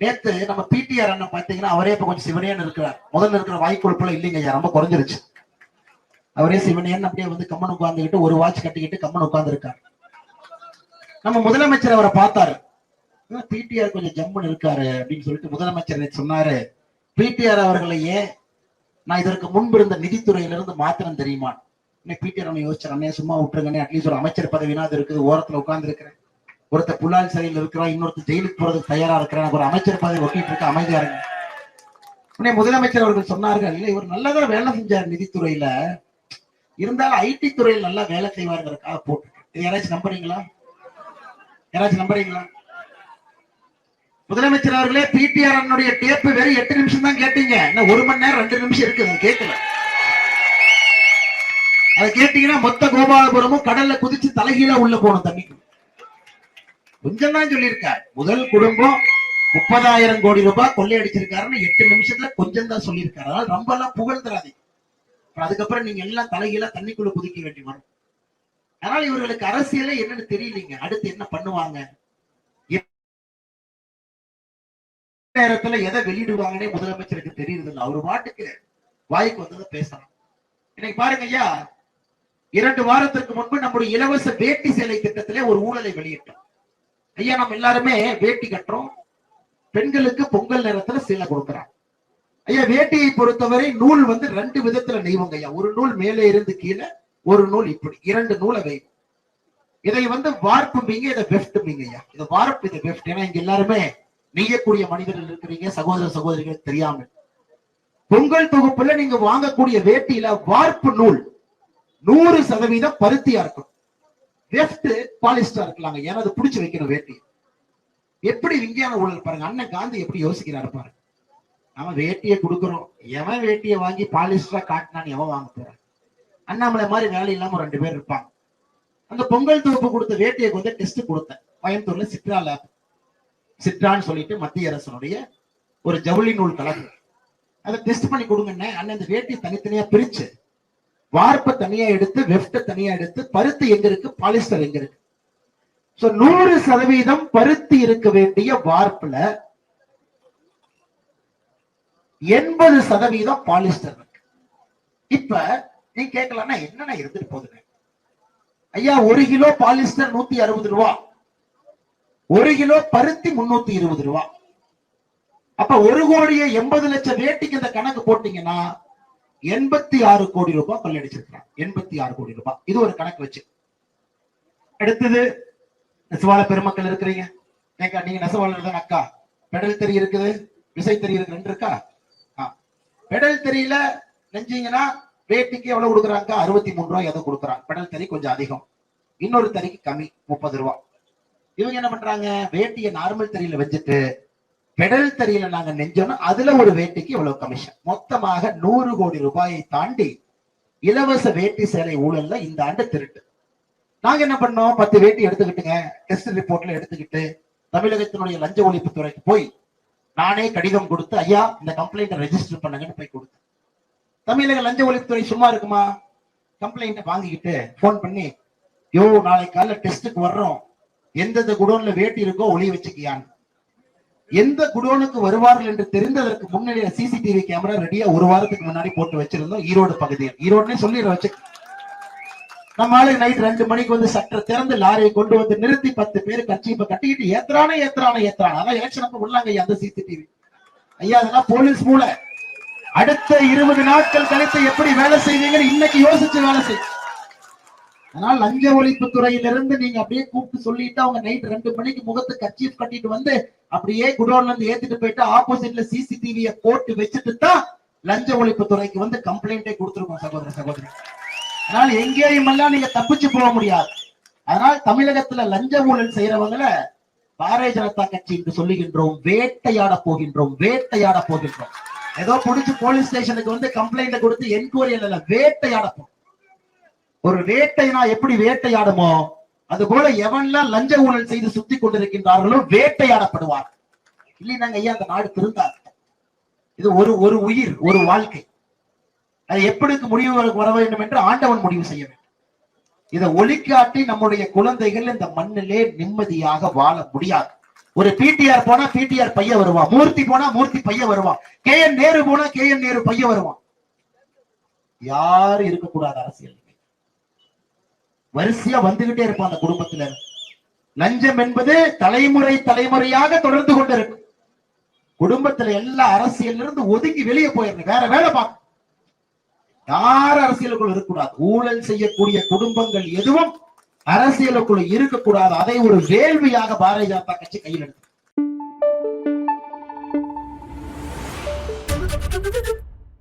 நேத்து நம்ம பிடிஆர் அண்ணன் பாத்தீங்கன்னா அவரே இப்ப கொஞ்சம் சிவனேன்னு இருக்கிறார். முதல்ல இருக்கிற வாய்க்கொழுப்புல இல்லைங்க ஐயா ரொம்ப குறைஞ்சிருச்சு. அவரே சிவனேன்னு அப்படியே வந்து கம்மன் உட்கார்ந்துகிட்டு ஒரு வாட்ச் கட்டிக்கிட்டு கம்மன் உட்கார்ந்து இருக்காரு நம்ம முதலமைச்சர் அவரை பார்த்தாரு. பிடிஆர் கொஞ்சம் ஜம்முன்னு இருக்காரு அப்படின்னு சொல்லிட்டு முதலமைச்சர் சொன்னாரு. பிடிஆர் அவர்களையே நான் இதற்கு முன்பு இருந்த நிதித்துறையில இருந்து மாத்திரம் தெரியுமா? இன்னைக்கு பிடிஆர் அவனை யோசிச்சார் அண்ணே சும்மா விட்டுருங்கண்ணே அட்லீஸ்ட் ஒரு அமைச்சர் பதவினா அது இருக்குது ஓரத்துல உட்கார்ந்து இருக்கிறேன் ஒருத்தர் புலால் சிறையில் இருக்கிறான் இன்னொருத்தர் ஜெயிலுக்கு போறதுக்கு தயாரா இருக்கிறான். ஒரு அமைச்சர் பதவி ஒட்டிட்டு இருக்க அமைதியா இருங்க. உடனே முதலமைச்சர் அவர்கள் சொன்னார்கள் இல்லை இவர் நல்லதான் வேலை செஞ்சார் நிதித்துறையில. இருந்தாலும் ஐடி துறையில் நல்லா வேலை செய்வாருங்கிறக்காக போட்டு இது யாராச்சும் நம்புறீங்களா? யாராச்சும் நம்புறீங்களா? முதலமைச்சர் அவர்களே பிடிஆர் அண்ணனுடைய டேப்பு வெறும் எட்டு நிமிஷம் தான் கேட்டீங்க. இன்னும் ஒரு மணி நேரம் ரெண்டு நிமிஷம் இருக்குது அதை கேட்கல. அதை கேட்டீங்கன்னா மொத்த கோபாலபுரமும் கடல்ல குதிச்சு தலைகீழா உள்ள போகணும் தண்ணிக்கு. கொஞ்சம் தான் சொல்லியிருக்காரு. முதல் குடும்பம் முப்பதாயிரம் கோடி ரூபாய் கொள்ளையடிச்சிருக்காருன்னு எட்டு நிமிஷத்துல கொஞ்சம் தான் சொல்லியிருக்காரு. அதனால ரொம்ப எல்லாம் புகழ்ந்துடாதீங்க அதுக்கப்புறம் நீங்க எல்லாம் தலைகீழா தண்ணிக்குள்ள குதிக்க வேண்டி வரும். அதனால இவர்களுக்கு அரசியல என்னன்னு தெரியலீங்க. அடுத்து என்ன பண்ணுவாங்க? நேரத்துல எதை வெளியிடுவாங்கன்னே முதலமைச்சருக்கு தெரியுது இல்லை அவரு பாட்டுக்கு வாய்க்கு வந்ததை பேசலாம். இன்னைக்கு பாருங்க ஐயா இரண்டு வாரத்திற்கு முன்பு நம்முடைய இலவச வேட்டி சேலை திட்டத்திலே ஒரு ஊழலை வெளியிட்டோம் ஐயா நம்ம எல்லாருமே வேட்டி கட்டுறோம். பெண்களுக்கு பொங்கல் நேரத்துல சீலை கொடுக்குறாங்க. ஐயா வேட்டியை பொறுத்தவரை நூல் வந்து ரெண்டு விதத்துல நெய்வோங்க ஐயா. ஒரு நூல் மேலே இருந்து கீழே ஒரு நூல் இப்படி. இரண்டு நூலை வைக்கும் இதை வந்து வார்ப்பும்பீங்க இதை வெஃப்ட்பீங்க ஐயா. இதை வார்ப்பு இதை வெஃப்ட். ஏன்னா இங்க எல்லாருமே நெய்யக்கூடிய மனிதர்கள் இருக்கிறீங்க சகோதர சகோதரிகள் தெரியாமல் பொங்கல் தொகுப்புல நீங்க வாங்கக்கூடிய வேட்டியில வார்ப்பு நூல் நூறு சதவீதம் பருத்தியா இருக்கும் வெஃப்ட் பாலிஸ்டா இருக்கலாங்க. ஏன்னா அது புடிச்சு வைக்கணும் வேட்டி. எப்படி விஞ்ஞான ஊழல் பாருங்க. அண்ணன் காந்தி எப்படி யோசிக்கிறாரு பாருங்க. நம்ம வேட்டியை கொடுக்குறோம். எவன் வேட்டியை வாங்கி பாலிஸ்டரா காட்டினான்னு எவன் வாங்க போறான்? அண்ணாமலை மாதிரி வேலை இல்லாம ரெண்டு பேர் இருப்பாங்க. அந்த பொங்கல் தொகுப்பு கொடுத்த வேட்டியை வந்து டெஸ்ட் கொடுத்தேன். கோயம்புத்தூர்ல சிட்ரா லேப் சித்ரான்னு சொல்லிட்டு மத்திய அரசனுடைய ஒரு ஜவுளி நூல் கலகு அதை டெஸ்ட் பண்ணி கொடுங்கண்ணே. அண்ணன் இந்த வேட்டியை தனித்தனியா பிரிச்சு வார்ப்பை தனியா எடுத்து வெஃப்ட தனியா எடுத்து பருத்தி எங்க இருக்கு? பாலிஸ்டர் எங்க இருக்கு? சோ நூறு சதவீதம் பருத்தி இருக்க வேண்டிய வார்ப்புல எண்பது சதவீதம் பாலிஸ்டர் இருக்கு. இப்ப நீ கேட்கலன்னா என்னன்னா இருந்துட்டு போகுதுங்க ஐயா ஒரு கிலோ பாலிஸ்டர் நூத்தி அறுபது ரூபா. ஒரு கிலோ பருத்தி முன்னூத்தி இருபது ரூபா. அப்ப ஒரு கோடியே எண்பது லட்சம் வேட்டிக்கு இந்த கணக்கு போட்டீங்கன்னா எண்பத்தி ஆறு கோடி ரூபாய் கொள்ளையடிச்சிருக்கிறான் எண்பத்தி ஆறு கோடி ரூபாய். இது ஒரு கணக்கு வச்சு. அடுத்தது நெசவாள பெருமக்கள் இருக்கிறீங்க. ஏக்கா நீங்க நெசவாளர் தான் அக்கா? பெடல் தெரி இருக்குது விசை தெரி இருக்கு? ரெண்டு இருக்கா பெடல் தெரியல நெஞ்சீங்கன்னா வேட்டிக்கு எவ்வளவு கொடுக்குறாங்க? அறுபத்தி மூணு ரூபாய் ஏதோ கொடுக்குறாங்க. பெடல் தறி கொஞ்சம் அதிகம். இன்னொரு தறிக்கு கம்மி முப்பது ரூபா இவங்க என்ன பண்றாங்க? வேட்டியை நார்மல் தறியில வச்சுட்டு பெடல் தறியில நாங்க நெஞ்சோம்னா அதுல ஒரு வேட்டிக்கு இவ்வளவு கமிஷன் மொத்தமாக நூறு கோடி ரூபாயை தாண்டி இலவச வேட்டி சேலை ஊழல்ல இந்த ஆண்டு திருட்டு. நாங்க என்ன பண்ணோம்? பத்து வேட்டி எடுத்துக்கிட்டுங்க. டெஸ்ட் ரிப்போர்ட்ல எடுத்துக்கிட்டு தமிழகத்தினுடைய லஞ்ச ஒழிப்பு துறைக்கு போய் நானே கடிதம் கொடுத்து ஐயா இந்த கம்ப்ளைண்ட்டை ரெஜிஸ்டர் பண்ணுங்கன்னு போய் கொடுத்தேன். தமிழக லஞ்ச ஒழிப்புத்துறை சும்மா இருக்குமா? கம்ப்ளைண்ட்டை வாங்கிக்கிட்டு ஃபோன் பண்ணி யோ நாளைக்கு காலைல டெஸ்ட்டுக்கு வர்றோம். எந்தெந்த குடோன்ல வேட்டி இருக்கோ ஒளி வச்சுக்கியான்னு. எந்த குடோனுக்கு வருவார்கள் என்று தெரிந்ததற்கு முன்னாடியே சிசிடிவி கேமரா ரெடியா ஒரு வாரத்துக்கு முன்னாடி போட்டு வச்சிருந்தோம். ஈரோடு பகுதியில். ஈரோடுனே சொல்லிடுற வச்சு. நம்ம நைட் ரெண்டு மணிக்கு வந்து சற்ற திறந்து லாரியை கொண்டு வந்து நிறுத்தி பத்து பேர் கட்சி இப்ப கட்டிக்கிட்டு ஏத்துறான ஏத்துறான ஏத்துறான. அதான் எலெக்ஷன் அப்ப உள்ளாங்க ஐயா அந்த சிசிடிவி. ஐயா அதெல்லாம் போலீஸ் மூல அடுத்த இருபது நாட்கள் கழித்து எப்படி வேலை செய்வீங்கன்னு இன்னைக்கு யோசிச்சு வேலை செய்யும் அதனால லஞ்ச ஒழிப்பு துறையிலிருந்து நீங்க அப்படியே கூப்பிட்டு சொல்லிட்டு அவங்க நைட் ரெண்டு மணிக்கு முகத்துக்கு கச்சீஃப் கட்டிட்டு வந்து அப்படியே குடோன்ல இருந்து ஏத்திட்டு போயிட்டு ஆப்போசிட்ல சிசிடிவிய போட்டு வச்சுட்டு தான் லஞ்ச ஒழிப்பு துறைக்கு வந்து கம்ப்ளைண்டே கொடுத்துருக்கோம் சகோதர சகோதரி. அதனால எங்கேயும் எல்லாம் நீங்க தப்பிச்சு போக முடியாது. அதனால தமிழகத்துல லஞ்ச ஊழல் செய்யறவங்கள பாரதிய ஜனதா கட்சி என்று சொல்லுகின்றோம் வேட்டையாட போகின்றோம் வேட்டையாட போகின்றோம். ஏதோ புடிச்சு போலீஸ் ஸ்டேஷனுக்கு வந்து கம்ப்ளைண்ட் கொடுத்து என்கொயரி இல்ல வேட்டையாட போறோம். ஒரு வேட்டைனா எப்படி வேட்டையாடுமோ அது போல எவன்லாம் லஞ்ச ஊழல் செய்து சுத்தி கொண்டிருக்கின்றார்களோ வேட்டையாடப்படுவார் இல்லைனாங்க ஐயா அந்த நாடு திருந்தாது. இது ஒரு ஒரு உயிர் ஒரு வாழ்க்கை. அது எப்படி முடிவு வர- வேண்டும் என்று ஆண்டவன் முடிவு செய்ய வேண்டும். இதை ஒளிக்காட்டி நம்முடைய குழந்தைகள் இந்த மண்ணிலே நிம்மதியாக வாழ முடியாது. ஒரு பிடிஆர் போனா பிடிஆர் பையன் வருவான் மூர்த்தி போனா மூர்த்தி பையன் வருவான் கே என் நேரு போனா கே என் நேரு பையன் வருவான் யாரும் இருக்கக்கூடாது அரசியல். வரிசையா வந்துகிட்டே இருப்பான் அந்த குடும்பத்துல. லஞ்சம் என்பது தலைமுறை தலைமுறையாக தொடர்ந்து கொண்டிருக்கும். குடும்பத்துல எல்லா அரசியல் இருந்து ஒதுங்கி வெளியே போயிடணும். வேற வேலை பார்க்க யார் அரசியலுக்குள்ள இருக்கக்கூடாது? ஊழல் செய்யக்கூடிய குடும்பங்கள் எதுவும் அரசியலுக்குள்ள இருக்கக்கூடாது. அதை ஒரு வேள்வியாக பாரதிய ஜனதா கட்சி கையில் எடுத்து